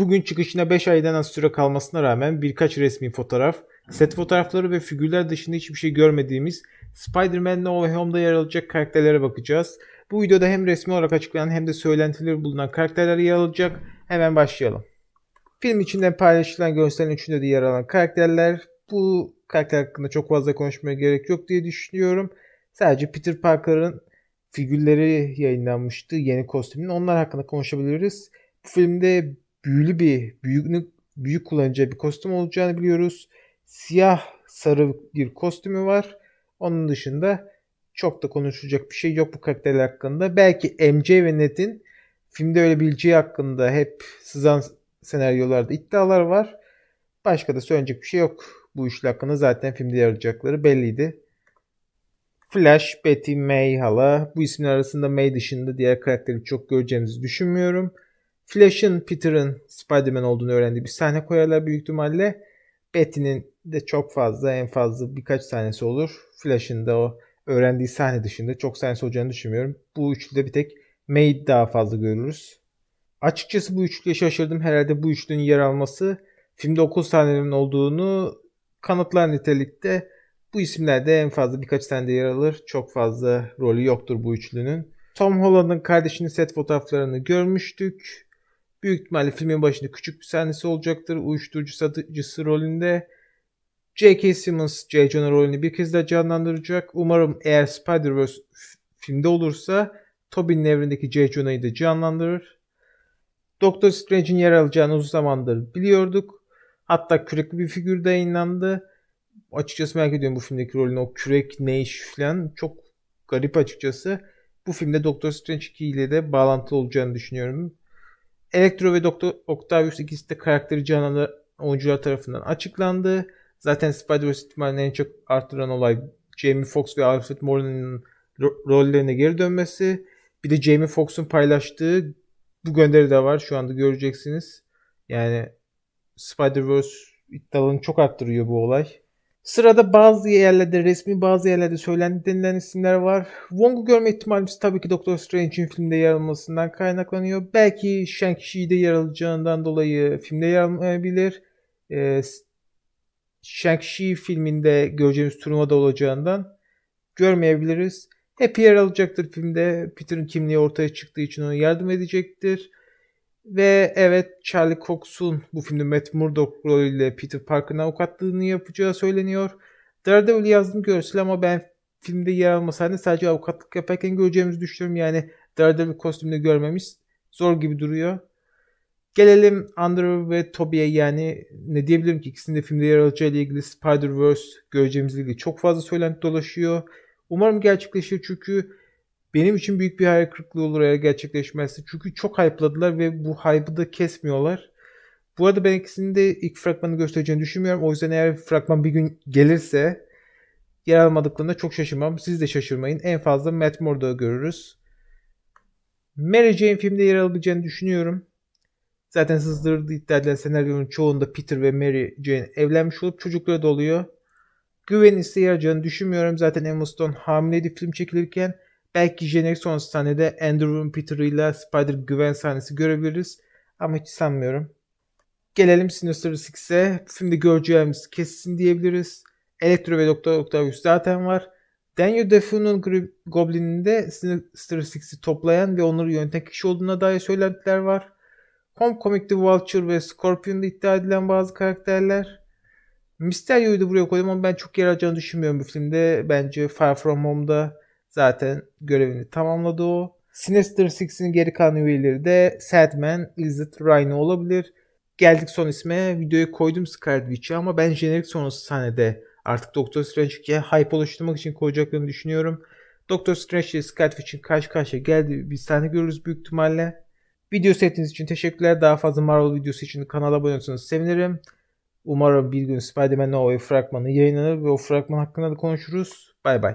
Bugün çıkışına 5 aydan az süre kalmasına rağmen birkaç resmi fotoğraf, set fotoğrafları ve figürler dışında hiçbir şey görmediğimiz Spider-Man No Way Home'da yer alacak karakterlere bakacağız. Bu videoda hem resmi olarak açıklanan hem de söylentileri bulunan karakterler yer alacak. Hemen başlayalım. Film içinden paylaşılan görselerin üçünde de yer alan karakterler. Bu karakter hakkında çok fazla konuşmaya gerek yok diye düşünüyorum. Sadece Peter Parker'ın figürleri yayınlanmıştı. Yeni kostümün. Onlar hakkında konuşabiliriz. Bu filmde büyülü bir, büyük, büyük kullanacağı bir kostüm olacağını biliyoruz. Siyah sarı bir kostümü var. Onun dışında çok da konuşulacak bir şey yok bu karakterler hakkında. Belki MJ ve Ned'in filmde öyle bileceği hakkında hep sızan senaryolarda iddialar var. Başka da söyleyecek bir şey yok. Bu üçlü hakkında zaten filmde yer alacakları belliydi. Flash, Betty, May, Hala. Bu isimler arasında May dışında diğer karakteri çok göreceğimizi düşünmüyorum. Flash'ın Peter'ın Spider-Man olduğunu öğrendiği bir sahne koyarlar büyük ihtimalle. Betty'nin de çok fazla en fazla birkaç sahnesi olur. Flash'ın da o öğrendiği sahne dışında çok sahnesi olacağını düşünmüyorum. Bu üçlüde bir tek May'i daha fazla görürüz. Açıkçası bu üçlüye şaşırdım. Herhalde bu üçlünün yer alması filmde okul sahnelerinin olduğunu kanıtlar nitelikte. Bu isimlerde en fazla birkaç tane yer alır. Çok fazla rolü yoktur bu üçlünün. Tom Holland'ın kardeşinin set fotoğraflarını görmüştük. Büyük ihtimalle filmin başında küçük bir sahnesi olacaktır. Uyuşturucu satıcısı rolünde. J.K. Simmons J. Jonah rolünü bir kez daha canlandıracak. Umarım eğer Spider-Verse filmde olursa Tobey'nin evrindeki J. Jonah'yı da canlandırır. Doctor Strange'in yer alacağını uzun zamandır biliyorduk. Hatta kürekli bir figür de yayınlandı. Açıkçası merak ediyorum bu filmdeki rolünü. O kürek ne iş falan çok garip açıkçası. Bu filmde Doctor Strange 2 ile de bağlantılı olacağını düşünüyorum. Electro ve Doktor Octavius ikisi de karakteri canlanan oyuncular tarafından açıklandı. Zaten Spider-Verse ihtimalini en çok artıran olay Jamie Foxx ve Alfred Molina's rollerine geri dönmesi. Bir de Jamie Foxx'un paylaştığı bu gönderi de var. Şu anda göreceksiniz. Yani Spider-Verse iddialarını çok arttırıyor bu olay. Sırada bazı yerlerde resmi bazı yerlerde söylendi denilen isimler var. Wong'u görme ihtimalimiz tabii ki Doctor Strange'in filmde yer almasından kaynaklanıyor. Belki Shang-Chi'de yer alacağından dolayı filmde yer almayabilir. Ee, Shang-Chi filminde göreceğimiz turnuvada olacağından görmeyebiliriz. Hep yer alacaktır filmde. Peter'ın kimliği ortaya çıktığı için ona yardım edecektir. Ve evet Charlie Cox'un bu filmde Matt Murdock rolüyle Peter Parker'ın avukatlığını yapacağı söyleniyor. Daredevil yazdım görsel ama ben filmde yer almasaydı sadece avukatlık yaparken göreceğimizi düşünüyorum. Yani Daredevil kostümünü görmemiz zor gibi duruyor. Gelelim Andrew ve Tobey'e yani ne diyebilirim ki ikisinin de filmde yer alacağı ile ilgili Spider-Verse göreceğimizle ilgili çok fazla söylenti dolaşıyor. Umarım gerçekleşir çünkü benim için büyük bir hayal kırıklığı olur eğer gerçekleşmezse. Çünkü çok hype'ladılar ve bu hype'ı da kesmiyorlar. Bu arada ben ikisinin de ilk fragmanı göstereceğini düşünmüyorum. O yüzden eğer fragman bir gün gelirse yer almadıklarında çok şaşırmam. Siz de şaşırmayın. En fazla Matt Murdock'u görürüz. Mary Jane filmde yer alabileceğini düşünüyorum. Zaten sızdırdığı iddia edilen senaryonun çoğunda Peter ve Mary Jane evlenmiş olup çocukları da oluyor. Gwen ise yer alacağını düşünmüyorum. Zaten Emma Stone hamileydi film çekilirken. Belki jenerik sonrası sahnede Andrew Peter ile Spider Gwen sahnesi görebiliriz. Ama hiç sanmıyorum. Gelelim Sinister Six'e. Filmde göreceğimiz kesin diyebiliriz. Electro ve Doktor Octavius zaten var. Daniel Defoe'nun Goblin'inde Sinister Six'i toplayan ve onları yöneten kişi olduğuna dair söylentiler var. Homecoming'de Vulture ve Scorpion'da iddia edilen bazı karakterler. Mysterio'yu da buraya koydum ama ben çok yer alacağını düşünmüyorum bu filmde. Bence Far From Home'da zaten görevini tamamladı o. Sinister Six'in geri kalan üyeleri de Sadman, Lizard, Rhino olabilir. Geldik son isme. Videoya koydum Scarlet ama ben jenerik sonrası sahnede artık Doctor Strange'e hype oluşturmak için koyacaklarını düşünüyorum. Doctor Strange ile Scarlet Witch'in karşı karşıya geldiği bir sahne görürüz büyük ihtimalle. Video seyrettiğiniz için teşekkürler. Daha fazla Marvel videosu için kanala abone olursanız sevinirim. Umarım bir gün Spider-Man No Way fragmanı yayınlanır ve o fragman hakkında da konuşuruz. Bay bay.